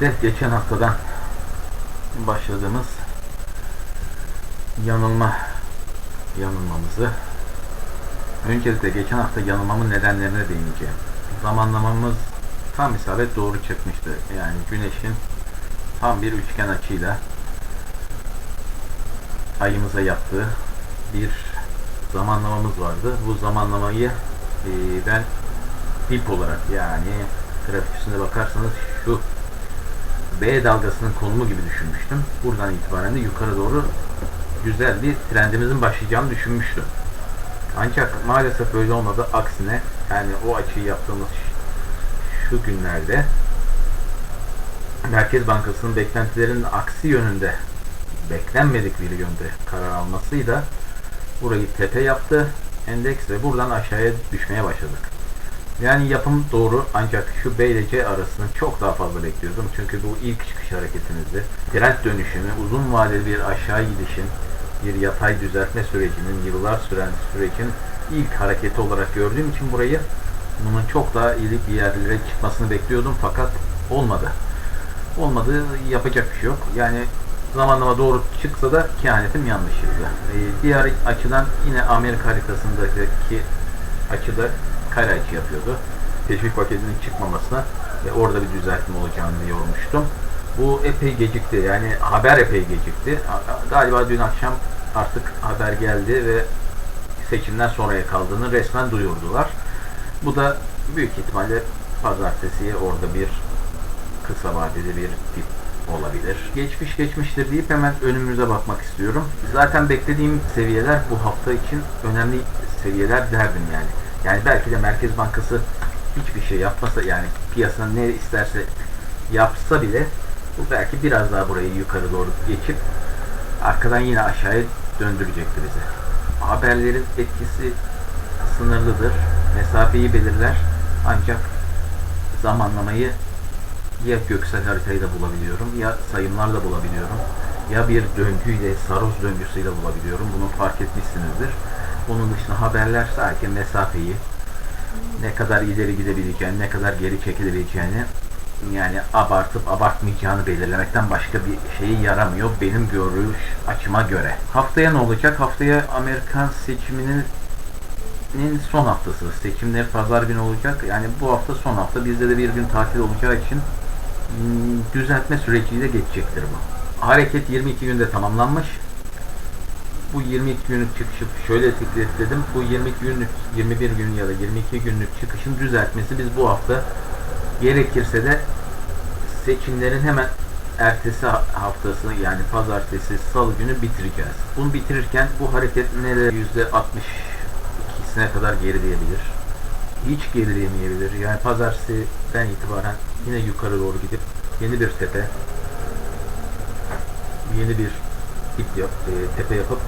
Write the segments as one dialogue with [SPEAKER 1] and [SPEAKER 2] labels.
[SPEAKER 1] de geçen haftadan başladığımız yanılma yanılmamızı öncelikle geçen hafta yanılmamın nedenlerine değineceğim. Zamanlamamız tam isabet doğru çıkmıştı. Yani güneşin tam bir üçgen açıyla ayımıza yaptığı bir zamanlamamız vardı. Bu zamanlamayı e, ben dip olarak yani grafik üstünde bakarsanız şu B dalgasının konumu gibi düşünmüştüm. Buradan itibaren de yukarı doğru güzel bir trendimizin başlayacağını düşünmüştüm. Ancak maalesef böyle olmadı. Aksine yani o açıyı yaptığımız şu günlerde Merkez Bankası'nın beklentilerin aksi yönünde beklenmedik bir yönde karar almasıyla burayı tepe yaptı endeks ve buradan aşağıya düşmeye başladık. Yani yapım doğru ancak şu B ile C arasını çok daha fazla bekliyordum. Çünkü bu ilk çıkış hareketimizdi. Trend dönüşümü, uzun vadeli bir aşağı gidişin, bir yatay düzeltme sürecinin, yıllar süren sürecin ilk hareketi olarak gördüğüm için burayı bunun çok daha iyi bir yerlere çıkmasını bekliyordum fakat olmadı. Olmadı yapacak bir şey yok. Yani zamanlama doğru çıksa da kehanetim yanlış çıktı. Ee, diğer açıdan yine Amerika haritasındaki açıda kare açı yapıyordu. Teşvik paketinin çıkmamasına ve orada bir düzeltme olacağını yormuştum. Bu epey gecikti. Yani haber epey gecikti. Galiba dün akşam artık haber geldi ve seçimden sonraya kaldığını resmen duyurdular. Bu da büyük ihtimalle pazartesiye orada bir kısa vadeli bir tip olabilir. Geçmiş geçmiştir deyip hemen önümüze bakmak istiyorum. Zaten beklediğim seviyeler bu hafta için önemli seviyeler derdim yani. Yani belki de Merkez Bankası hiçbir şey yapmasa yani piyasa ne isterse yapsa bile bu belki biraz daha burayı yukarı doğru geçip arkadan yine aşağıya döndürecektir bizi. Haberlerin etkisi sınırlıdır. Mesafeyi belirler. Ancak zamanlamayı ya göksel haritayı da bulabiliyorum ya sayımlarla bulabiliyorum ya bir döngüyle saroz döngüsüyle bulabiliyorum. Bunu fark etmişsinizdir. Bunun dışında haberler sadece mesafeyi ne kadar ileri gidebileceğini, ne kadar geri çekilebileceğini yani abartıp abartmayacağını belirlemekten başka bir şeyi yaramıyor benim görüş açıma göre. Haftaya ne olacak? Haftaya Amerikan seçiminin son haftası. Seçimler pazar günü olacak. Yani bu hafta son hafta. Bizde de bir gün tatil olacağı için hmm, düzeltme süreciyle geçecektir bu. Hareket 22 günde tamamlanmış. Bu 22 günlük çıkışı şöyle dedim. Bu 22 günlük, 21 gün ya da 22 günlük çıkışın düzeltmesi biz bu hafta gerekirse de seçimlerin hemen ertesi haftası yani pazartesi salı günü bitireceğiz. Bunu bitirirken bu hareket neler %62'sine kadar gerileyebilir. Hiç gerileyemeyebilir. Yani pazartesiden itibaren yine yukarı doğru gidip yeni bir tepe yeni bir dip yap, e, tepe yapıp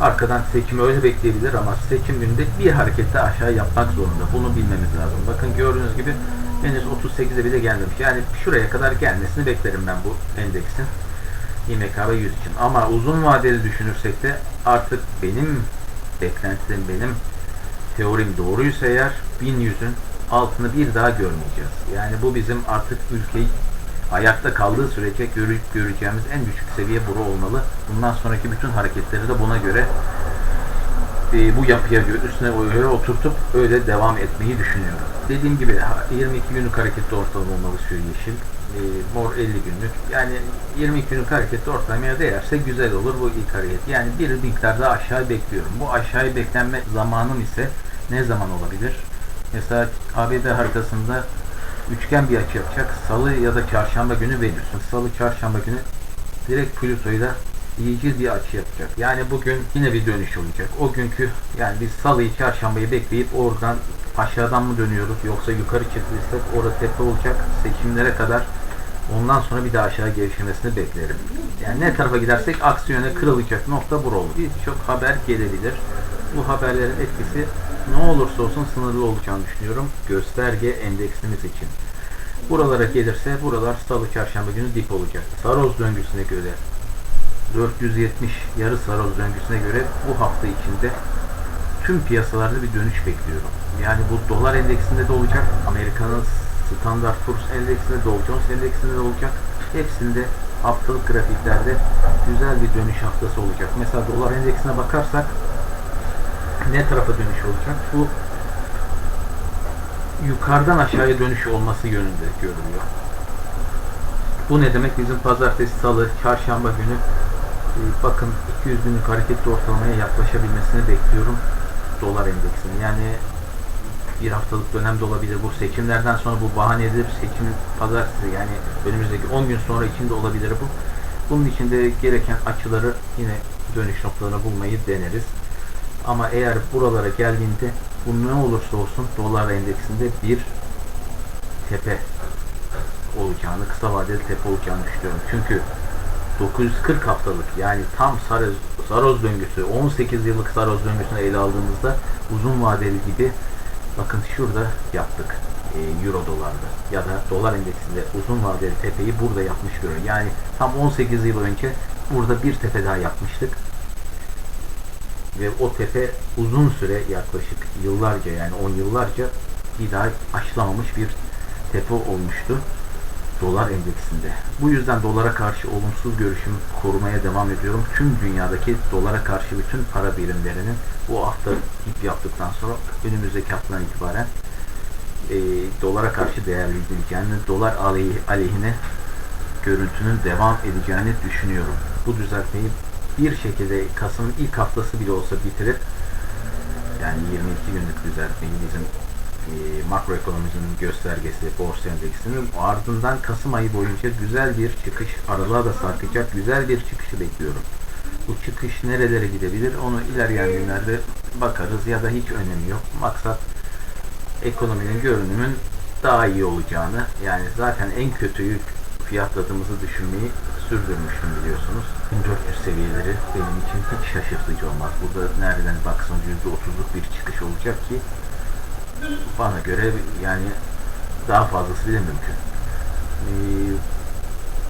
[SPEAKER 1] arkadan seçimi öyle bekleyebilir ama seçim gününde bir harekette aşağı yapmak zorunda. Bunu bilmemiz lazım. Bakın gördüğünüz gibi henüz 38'e bile gelmemiş. Yani şuraya kadar gelmesini beklerim ben bu endeksin. İMKB 100 için. Ama uzun vadeli düşünürsek de artık benim beklentilerim benim teorim doğruysa eğer 1100'ün altını bir daha görmeyeceğiz. Yani bu bizim artık ülkeyi ayakta kaldığı sürece görüp göreceğimiz en düşük seviye buru olmalı. Bundan sonraki bütün hareketleri de buna göre e, bu yapıya göre üstüne göre oturtup öyle devam etmeyi düşünüyorum. Dediğim gibi 22 günlük hareketli ortalama olmalı şu yeşil. E, mor 50 günlük. Yani 22 günlük hareketli ortalamaya değerse güzel olur bu ilk hareket. Yani bir miktar daha aşağı bekliyorum. Bu aşağıya beklenme zamanım ise ne zaman olabilir? Mesela ABD haritasında üçgen bir açı yapacak. Salı ya da çarşamba günü veriyorsun. Salı çarşamba günü direkt Plüto'yla iyice bir açı yapacak. Yani bugün yine bir dönüş olacak. O günkü yani biz salıyı çarşambayı bekleyip oradan aşağıdan mı dönüyoruz yoksa yukarı çıktıysak orada tepe olacak seçimlere kadar ondan sonra bir daha aşağı gevşemesini beklerim. Yani ne tarafa gidersek aksi yöne kırılacak nokta bura olur. Birçok haber gelebilir. Bu haberlerin etkisi ne olursa olsun sınırlı olacağını düşünüyorum. Gösterge endeksimiz için. Buralara gelirse buralar salı çarşamba günü dip olacak. Saroz döngüsüne göre 470 yarı saroz döngüsüne göre bu hafta içinde tüm piyasalarda bir dönüş bekliyorum. Yani bu dolar endeksinde de olacak. Amerika'nın Standard Poor's endeksinde, Dow Jones endeksinde de olacak. Hepsinde haftalık grafiklerde güzel bir dönüş haftası olacak. Mesela dolar endeksine bakarsak ne tarafa dönüş olacak? Bu yukarıdan aşağıya dönüş olması yönünde görülüyor. Bu ne demek? Bizim pazartesi, salı, çarşamba günü e, bakın 200 günlük hareketli ortalamaya yaklaşabilmesini bekliyorum dolar endeksini. Yani bir haftalık dönemde olabilir. Bu seçimlerden sonra bu bahane edilip seçim pazartesi yani önümüzdeki 10 gün sonra içinde olabilir bu. Bunun için de gereken açıları yine dönüş noktalarına bulmayı deneriz. Ama eğer buralara geldiğinde bu ne olursa olsun dolar endeksinde bir tepe olacağını, kısa vadeli tepe olacağını düşünüyorum. Çünkü 940 haftalık yani tam saroz, saroz döngüsü 18 yıllık saroz döngüsünü ele aldığımızda uzun vadeli gibi bakın şurada yaptık e, euro dolarda ya da dolar endeksinde uzun vadeli tepeyi burada yapmış görüyor. Yani tam 18 yıl önce burada bir tepe daha yapmıştık ve o tepe uzun süre yaklaşık yıllarca yani 10 yıllarca bir daha aşılamamış bir tepe olmuştu dolar endeksinde. Bu yüzden dolara karşı olumsuz görüşüm korumaya devam ediyorum. Tüm dünyadaki dolara karşı bütün para birimlerinin bu hafta dip yaptıktan sonra önümüzdeki haftadan itibaren e, dolara karşı değerlendirileceğini, dolar aleyh, aleyhine görüntünün devam edeceğini düşünüyorum. Bu düzeltmeyi bir şekilde Kasım'ın ilk haftası bile olsa bitirip yani 22 günlük düzeltmeyi bizim e, makroekonominin göstergesi borsa endeksinin ardından Kasım ayı boyunca güzel bir çıkış aralığa da sarkacak güzel bir çıkışı bekliyorum. Bu çıkış nerelere gidebilir onu ilerleyen günlerde bakarız ya da hiç önemi yok. Maksat ekonominin görünümün daha iyi olacağını yani zaten en kötüyü fiyatladığımızı düşünmeyi sürdürmüştüm biliyorsunuz. 1400 seviyeleri benim için hiç şaşırtıcı olmaz. Burada nereden baksanız %30'luk bir çıkış olacak ki bana göre yani daha fazlası bile mümkün. Ee,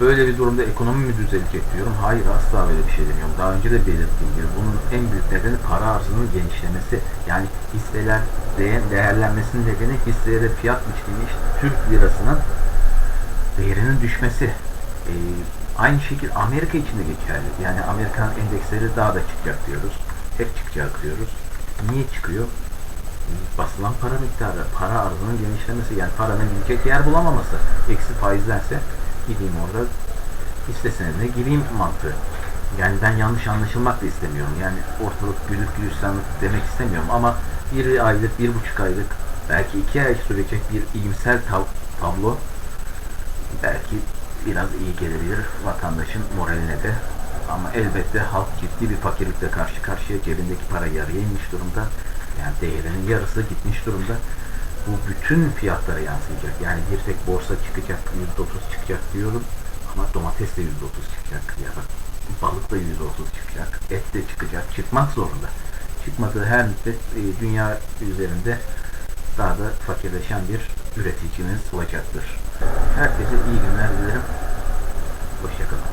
[SPEAKER 1] böyle bir durumda ekonomi mi düzelecek diyorum. Hayır asla öyle bir şey demiyorum. Daha önce de belirttiğim gibi bunun en büyük nedeni para arzının genişlemesi. Yani hisseler değer, değerlenmesinin nedeni hisselere fiyat biçilmiş Türk lirasının değerinin düşmesi. Ee, aynı şekilde Amerika için de geçerli. Yani Amerikan endeksleri daha da çıkacak diyoruz. Hep çıkacak diyoruz. Niye çıkıyor? basılan para miktarı, para arzının genişlemesi yani paranın gidecek yer bulamaması. Eksi faizdense gideyim orada hisse senedine gireyim mantığı. Yani ben yanlış anlaşılmak da istemiyorum. Yani ortalık güllük gülistanlık demek istemiyorum ama bir aylık, bir buçuk aylık belki iki ay sürecek bir iyimser tab- tablo belki biraz iyi gelebilir vatandaşın moraline de. Ama elbette halk ciddi bir fakirlikle karşı karşıya cebindeki para yarıya inmiş durumda. Yani değerinin yarısı gitmiş durumda. Bu bütün fiyatlara yansıyacak. Yani bir tek borsa çıkacak, %30 çıkacak diyorum. Ama domates de %30 çıkacak ya da balık da %30 çıkacak. Et de çıkacak. Çıkmak zorunda. Çıkmadığı her müddet e, dünya üzerinde daha da fakirleşen bir üreticimiz olacaktır. Herkese iyi günler dilerim. Hoşçakalın.